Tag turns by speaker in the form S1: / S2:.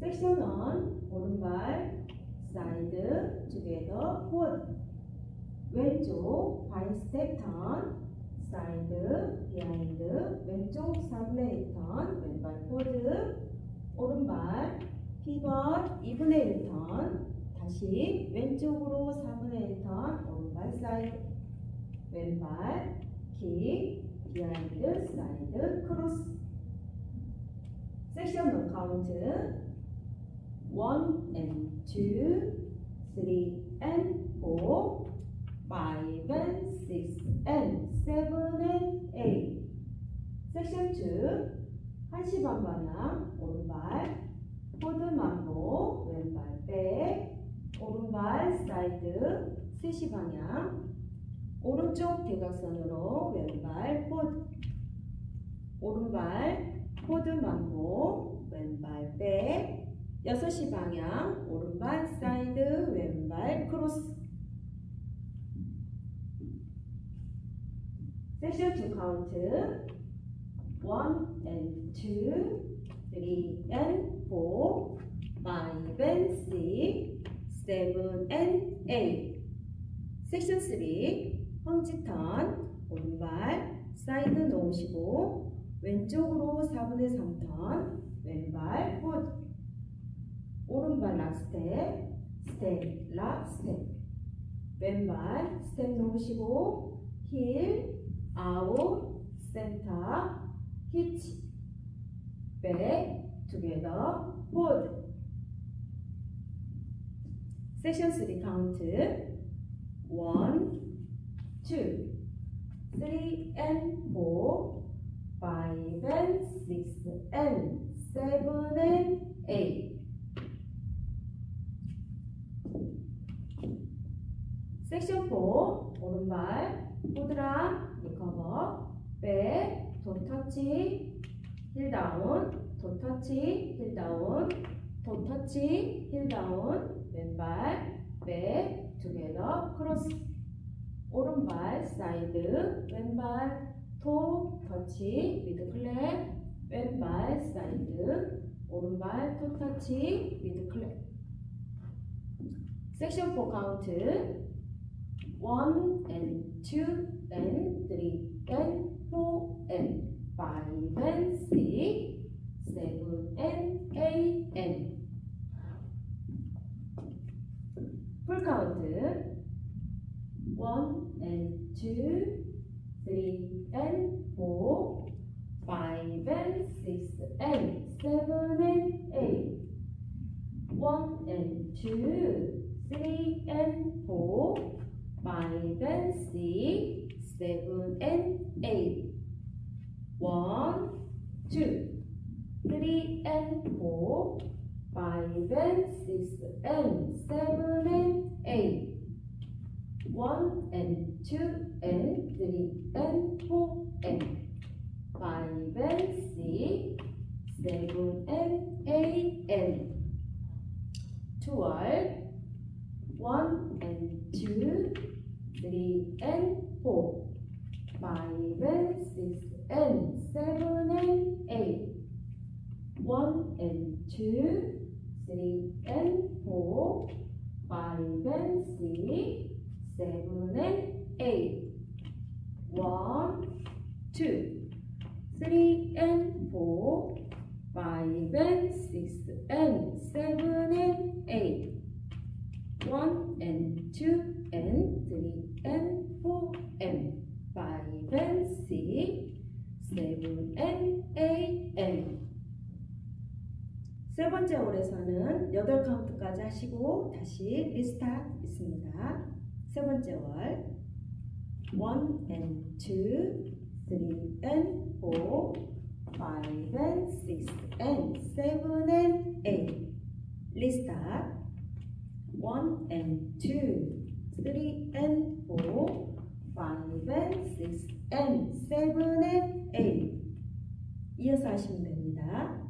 S1: 섹션 1 오른발 사이드 together forward. 왼쪽 바이 스텝 턴 사이드 비하인드 왼쪽 4분의 1턴 왼발 포드 오른발 피벗 2분의 1턴 다시 왼쪽으로 4분의 1턴 오른발 사이드 왼발 킥 비하인드 사이드 크로스 섹션 1 카운트 1 and 2 3 and 4 5 and 6 and 7 and 8 섹션 2 한시 반 방향 오른발 포드 만보 왼발 백 오른발 사이드 3시 방향 오른쪽 대각선으로 왼발 포드 오른발 포드 만보 왼발 백 6시 방향 오른발 사이드 왼발 크로스. 섹션 2 카운트 1 and 2 3 and 4 5 and 6 7 and 8 섹션 3 황지턴 오른발 사이드 놓으시고 왼쪽으로 4분의 3턴 왼발 스텝 스텝 락 스텝 왼발 스텝 놓으시고 힐 아웃 센터 히치 백 투게더 포드 섹션 3 카운트 1 2 3 and 4 5 and 6 and 7 and 8 섹션 4 오른발 포드랑 리커버 백 도 터치 힐 다운 도 터치 힐 다운 도 터치 힐 다운 왼발 백 투게더 크로스. 오른발 사이드 왼발 토 터치 미드 클랩. 왼발 사이드 오른발 토 터치 미드 클랩. 섹션 4 카운트 1 and 2 and 3 and 4 and 5 and 6, 7 and 8 and full count 1 and 2, 3 and 4, 5 and 6 and 7 and 8, 1 and 2, 3 and 4, 5 and 6 7 and 8 1 2 3 and 4 5 and 6 and 7 and 8 1 and 2 and 3 and 4 and 5 and 6 7 and 8 and 12 1 and 2 three and four, five and six and seven and eight, one and two, three and four, five and six, seven and eight. 세 번째 월에서는 8카운트까지 하시고 다시 리스타트 있습니다. 세 번째 월 1 and 2 3 and 4 5 and 6 and 7 and 8 리스타트 1 and 2 3 and 4 5 and 6 and 7 and 8 이어서 하시면 됩니다.